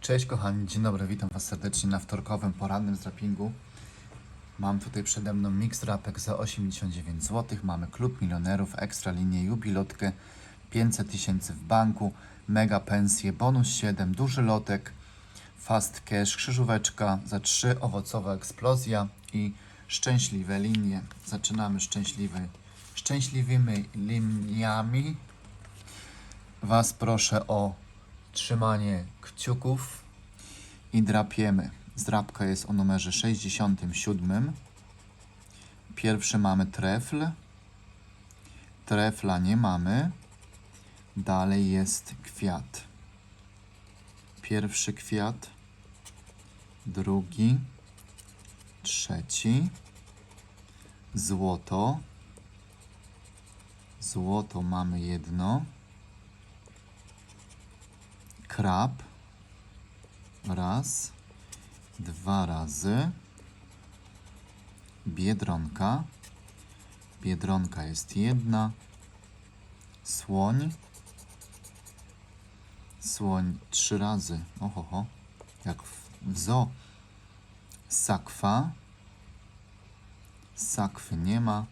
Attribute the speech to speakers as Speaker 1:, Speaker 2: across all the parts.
Speaker 1: Cześć kochani, dzień dobry, witam Was serdecznie na wtorkowym porannym zrapingu. Mam tutaj przede mną mix rapek za 89 zł. Mamy klub milionerów, ekstra linię, jubilotkę, 500 tysięcy w banku, mega pensje, bonus 7, duży lotek, fast cash, krzyżóweczka za 3, owocowa eksplozja i szczęśliwe linie. Zaczynamy szczęśliwy, szczęśliwymi liniami. Was proszę o trzymanie kciuków i drapiemy. Zdrapka jest o numerze 67. Pierwszy mamy trefl. Trefla nie mamy. Dalej jest kwiat. Pierwszy kwiat, drugi, trzeci, złoto. Złoto mamy jedno krab. Raz, dwa razy. Biedronka. Biedronka jest jedna. Słoń. Słoń trzy razy. Oho, ho. jak w zoo. Sakwa. Sakwy nie ma.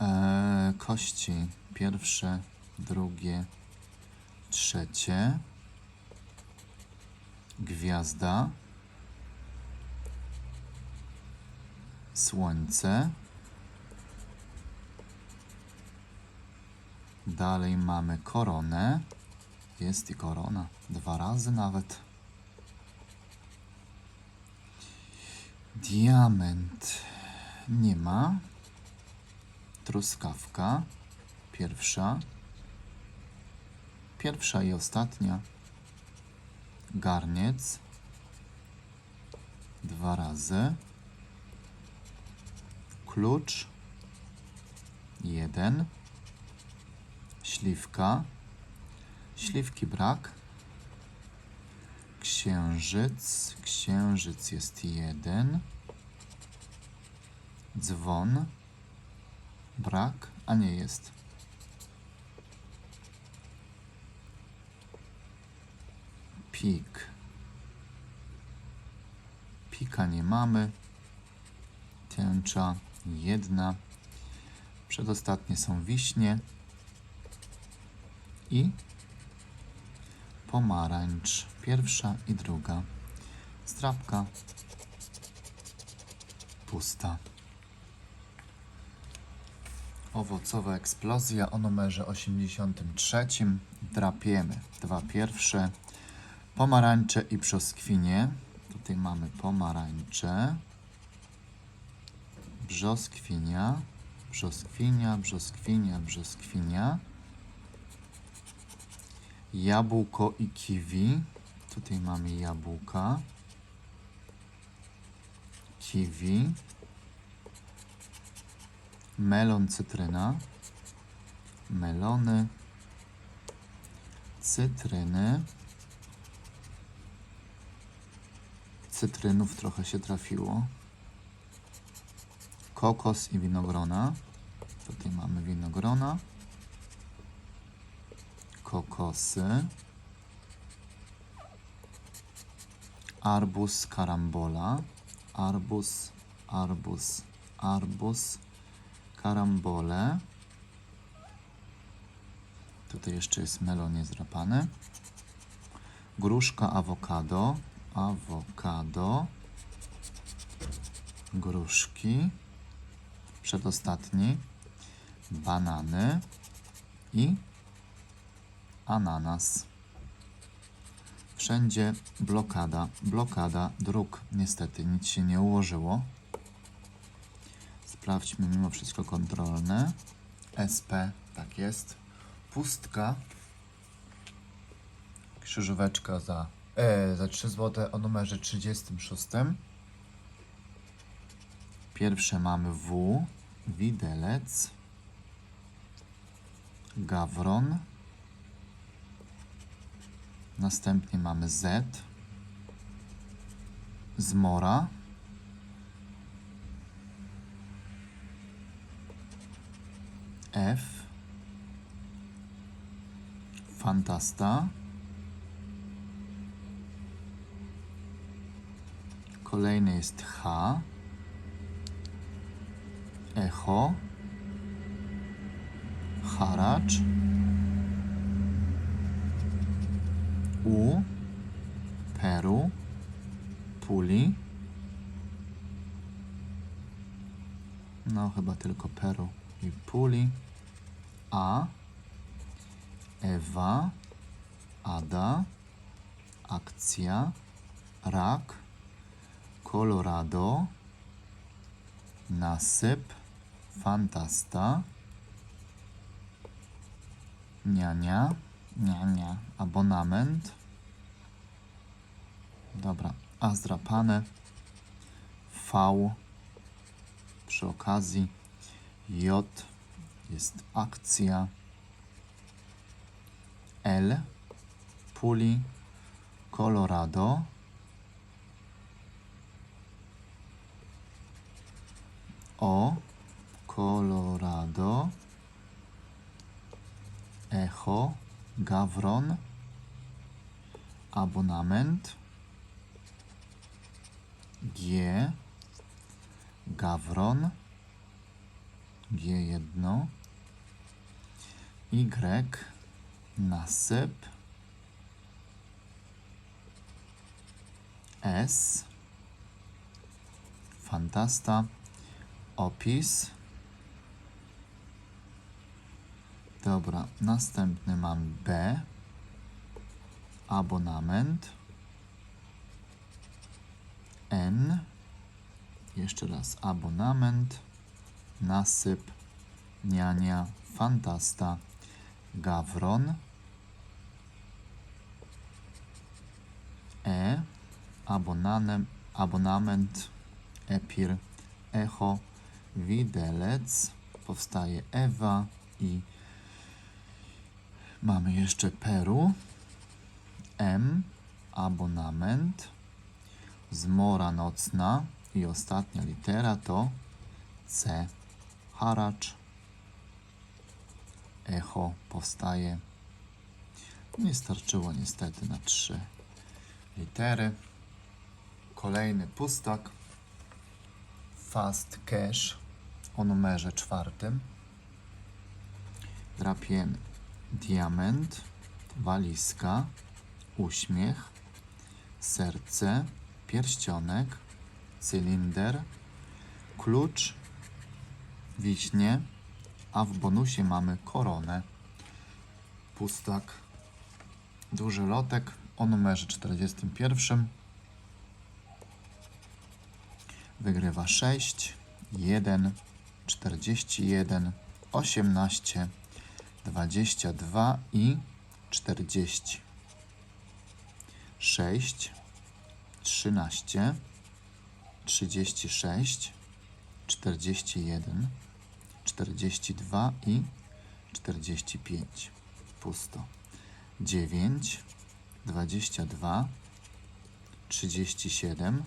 Speaker 1: Eee, kości. Pierwsze, drugie, trzecie. Gwiazda. Słońce. Dalej mamy koronę. Jest i korona. Dwa razy nawet. Diament. Nie ma. Truskawka. Pierwsza. Pierwsza i ostatnia. Garniec. Dwa razy. Klucz. Jeden. Śliwka. Śliwki brak. Księżyc. Księżyc jest jeden. Dzwon. Brak, a nie jest. Pik. Pika nie mamy. Tęcza jedna. Przedostatnie są wiśnie. I pomarańcz. Pierwsza i druga. Strapka pusta. Owocowa eksplozja o numerze 83. Drapiemy. Dwa pierwsze. Pomarańcze i brzoskwinie. Tutaj mamy pomarańcze. Brzoskwinia. Brzoskwinia, brzoskwinia, brzoskwinia. Jabłko i kiwi. Tutaj mamy jabłka. Kiwi. Melon, cytryna. Melony. Cytryny. Cytrynów trochę się trafiło. Kokos i winogrona. Tutaj mamy winogrona. Kokosy. Arbus karambola. Arbus, arbus, arbus, karambole. Tutaj jeszcze jest melon niezdrapany. Gruszka, awokado, awokado, gruszki, przedostatni, banany i ananas. Wszędzie blokada, blokada dróg. Niestety nic się nie ułożyło. Sprawdźmy mimo wszystko kontrolne. SP, tak jest. Pustka. Krzyżóweczka za, e, za 3 zł o numerze 36. Pierwsze mamy W, widelec, gawron. Następnie mamy Z, zmora. F, Fantasta, Kolejny jest H. Echo. Haracz. U. Peru. Puli. No, chyba tylko Peru i Puli. A. Ewa. Ada. Akcja. Rak. Colorado. Nasyp. Fantasta. Niania. Niania. Abonament. Dobra. A zdrapane. V. Przy okazji. J. Jest akcja. L. Puli. Colorado. O. Colorado. Echo. Gawron. Abonament. G. Gawron. G1. Y. Nasyp. S. Fantasta. Opis. Dobra, następny mam B. Abonament. N. Jeszcze raz abonament. Nasyp. Niania. Fantasta. Gawron. E. Abonanem, abonament. Epir. Echo. Widelec. Powstaje Ewa i mamy jeszcze Peru. M. Abonament. Zmora nocna. I ostatnia litera to C. Haracz. Echo powstaje. Nie starczyło niestety na trzy litery. Kolejny pustak. Fast Cash o numerze czwartym. Drapien diament, walizka, uśmiech, serce, pierścionek, cylinder, klucz, wiśnie, a w bonusie mamy koronę. Pustak, duży lotek o numerze 41. Wygrywa 6, 1, 41, 18, 22 i 40. 6, 13, 36, 41, 42 i 45. Pusto. 9, 22, 37,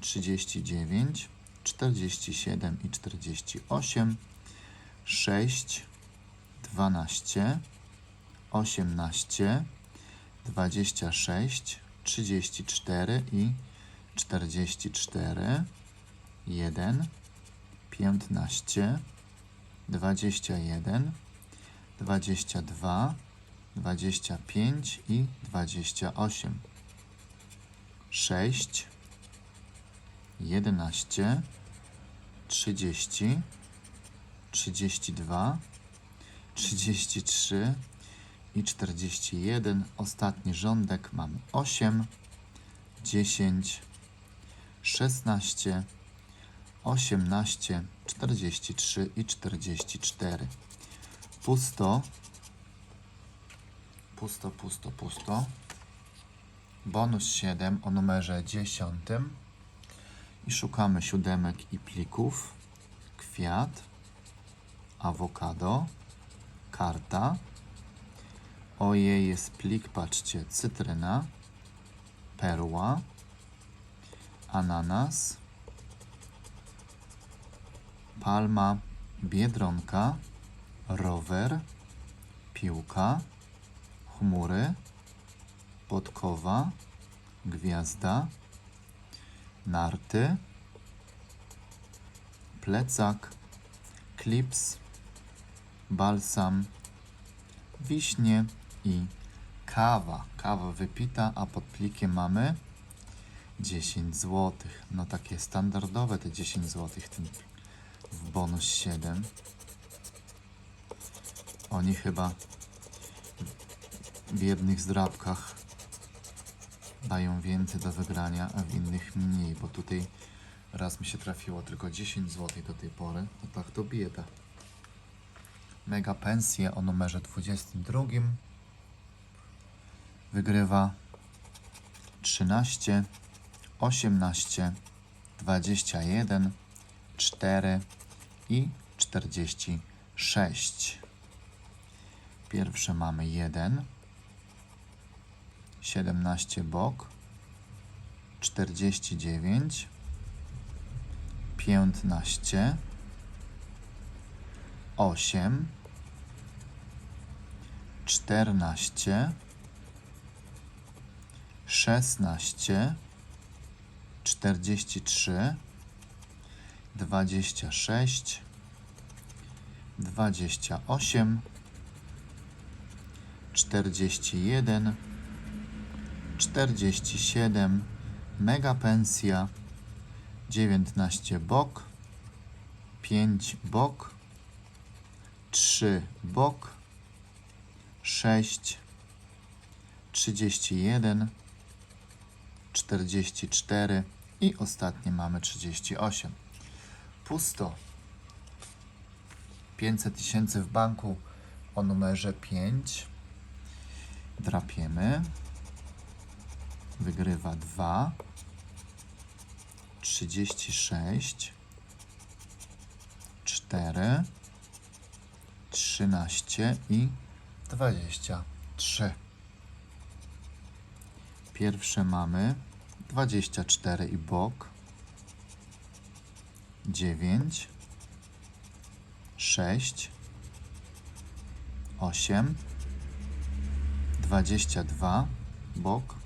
Speaker 1: 39, 47 i 48, 6, 12, 18, 26, 34 i 44, 1, 15, 21, 22, 25 i 28, 6, 11, 30, 32, 33 i 41. Ostatni rządek mamy 8, 10, 16, 18, 43 i 44. Pusto. Pusto, pusto, pusto. Bonus 7 o numerze 10. I szukamy siódemek i plików. Kwiat. Awokado. Karta. Ojej, jest plik, patrzcie, cytryna. Perła. Ananas. Palma. Biedronka. Rower. Piłka. Chmury. Podkowa. Gwiazda. Narty, plecak, klips, balsam, wiśnie i kawa. Kawa wypita, a pod plikiem mamy 10 zł. No takie standardowe te 10 zł w bonus 7. Oni chyba w jednych zdrabkach dają więcej do wygrania, a w innych mniej, bo tutaj raz mi się trafiło tylko 10 zł do tej pory, no tak to bieda. Mega pensję o numerze 22 wygrywa 13, 18, 21, 4 i 46. Pierwsze mamy 1, 17 bok, 49, 15, 8, 14, 16, 43, 26, 28, 41, 47, mega pensja, 19 bok, 5 bok, 3 bok, 6, 31, 44 i ostatnie mamy 38. Pusto. 500 tysięcy w banku o numerze 5. Drapiemy. Wygrywa 2. 36. 4. 13 i 23. Pierwsze mamy 24 i bok. 9. 6. 8. 22 bok.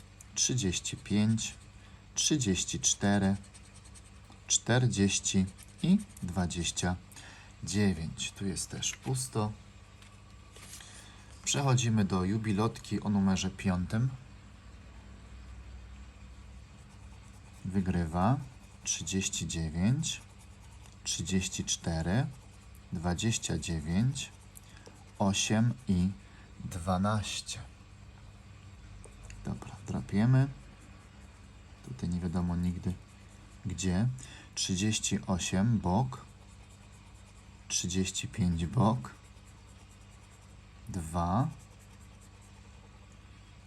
Speaker 1: 35, 34, 40 i 29. Tu jest też pusto. Przechodzimy do jubilotki o numerze 5. Wygrywa 39, 34, 29, 8 i 12. Dobra, drapiemy. Tutaj nie wiadomo nigdy gdzie. 38 bok, 35 bok. 2.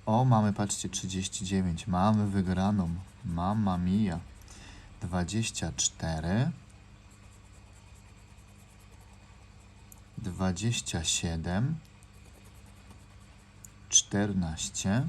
Speaker 1: O, mamy, patrzcie, 39. Mamy wygraną. Mamma mia. 24. 27. 14.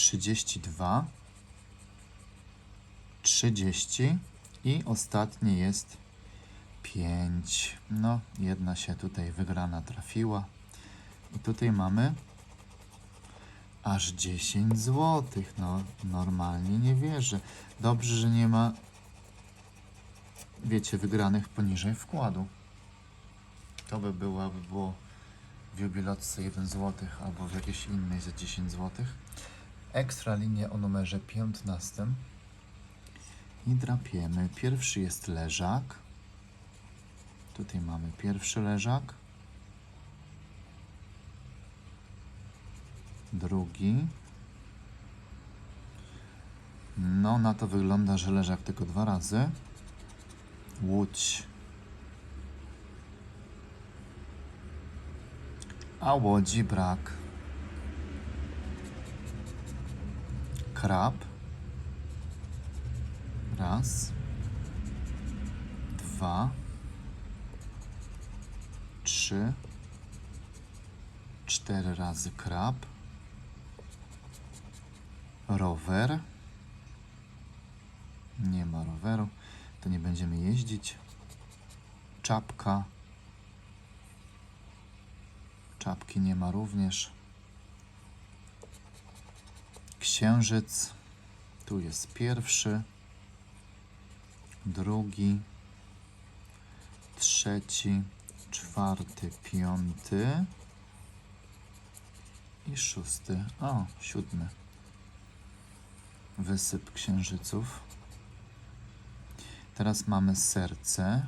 Speaker 1: 32, 30 i ostatni jest 5. No, jedna się tutaj wygrana trafiła. I tutaj mamy aż 10 zł. No, normalnie nie wierzę. Dobrze, że nie ma, wiecie, wygranych poniżej wkładu. To by było, by było w jubilotce 1 zł albo w jakiejś innej za 10 zł. Ekstra linię o numerze 15. I drapiemy. Pierwszy jest leżak. Tutaj mamy pierwszy leżak. Drugi. No, na to wygląda, że leżak tylko dwa razy. Łódź. A łodzi brak. Krab. Raz. Dwa. Trzy. Cztery razy krab. Rower. Nie ma roweru, to nie będziemy jeździć. Czapka. Czapki nie ma również. Księżyc. Tu jest pierwszy, drugi, trzeci, czwarty, piąty i szósty. O, siódmy. Wysyp księżyców. Teraz mamy serce.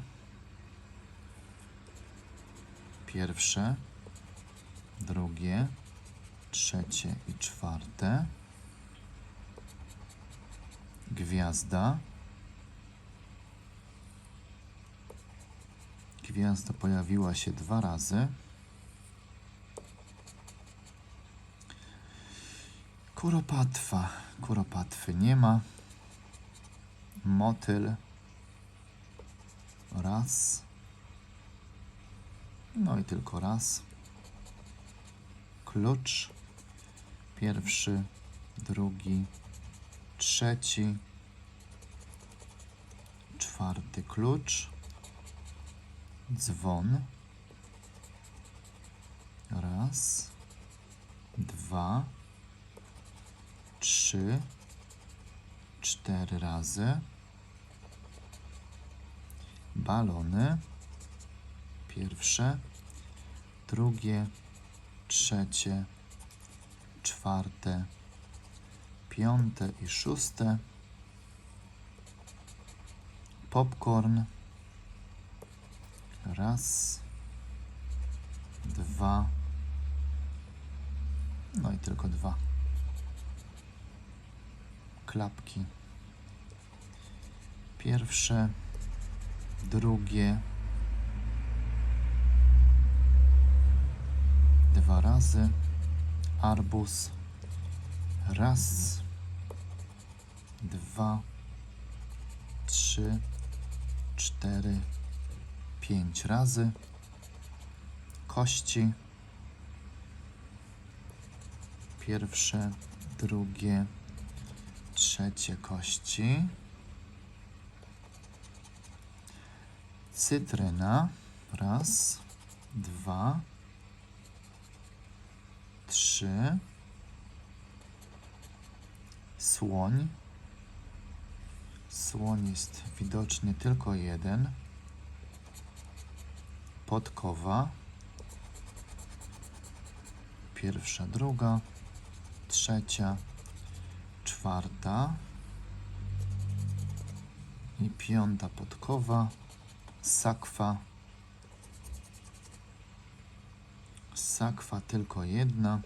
Speaker 1: Pierwsze, drugie, trzecie i czwarte. Gwiazda. Gwiazda pojawiła się dwa razy. Kuropatwa. Kuropatwy nie ma. Motyl. Raz. No i tylko raz. Klucz. Pierwszy, drugi, trzeci, czwarty klucz. Dzwon. Raz, dwa, trzy, cztery razy balony. Pierwsze, drugie, trzecie, czwarte, piąte i szóste. Popcorn. Raz, dwa, no i tylko dwa. Klapki. Pierwsze, drugie, dwa razy, arbuz, raz, dwa, trzy, cztery, pięć razy, kości, pierwsze, drugie, trzecie kości. Cytryna. Raz, dwa, trzy. Słoń. Słoń jest widoczny tylko jeden. Podkowa. Pierwsza, druga, trzecia, czwarta i piąta podkowa sakwa. Sakwa tylko jedna.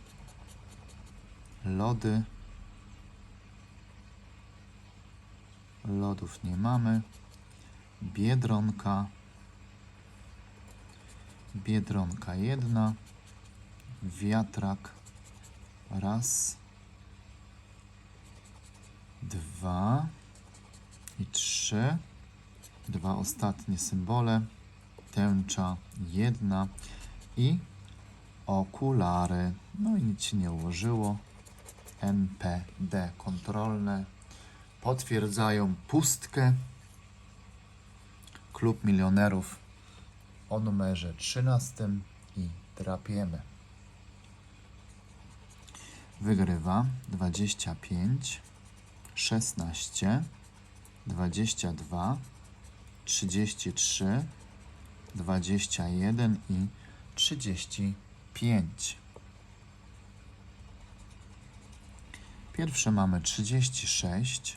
Speaker 1: Lody. Lodów nie mamy. Biedronka. Biedronka jedna. Wiatrak. Raz. Dwa. I trzy dwa ostatnie symbole, tęcza jedna i okulary. No i nic się nie ułożyło. NPD kontrolne potwierdzają pustkę. Klub milionerów o numerze 13 i drapiemy. Wygrywa 25, 16, 22, 33, 21 i 35. Pierwsze mamy 36,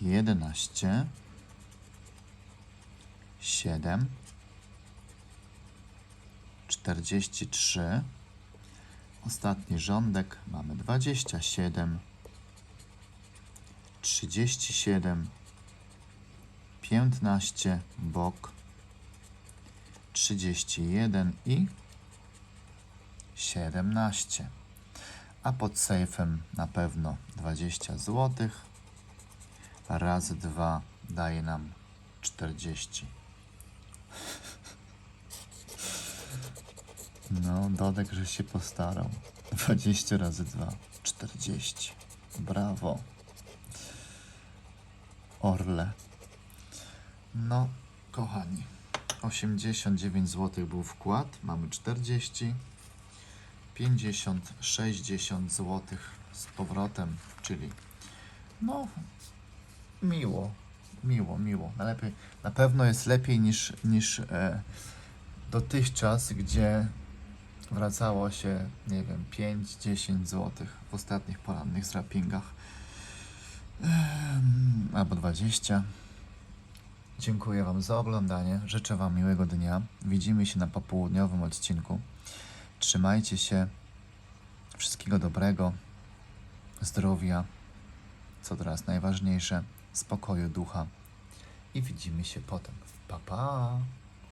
Speaker 1: 29, 11, 7, 43. Ostatni rządek. Mamy 27, 37, 15, bok, 31 i 17. A pod sejfem na pewno 20 zł. Razy 2 daje nam 40. No, Dodek, że się postarał. 20 razy 2, 40. Brawo. Orle. No, kochani, 89 zł był wkład, mamy 40. 50, 60 zł z powrotem, czyli no miło, miło, miło. Najlepiej, na pewno jest lepiej niż, niż e, dotychczas, gdzie wracało się, nie wiem, 5-10 zł w ostatnich porannych zrapingach. Albo 20. Dziękuję Wam za oglądanie. Życzę Wam miłego dnia. Widzimy się na popołudniowym odcinku. Trzymajcie się. Wszystkiego dobrego. Zdrowia. Co teraz najważniejsze. Spokoju ducha. I widzimy się potem. Pa, pa.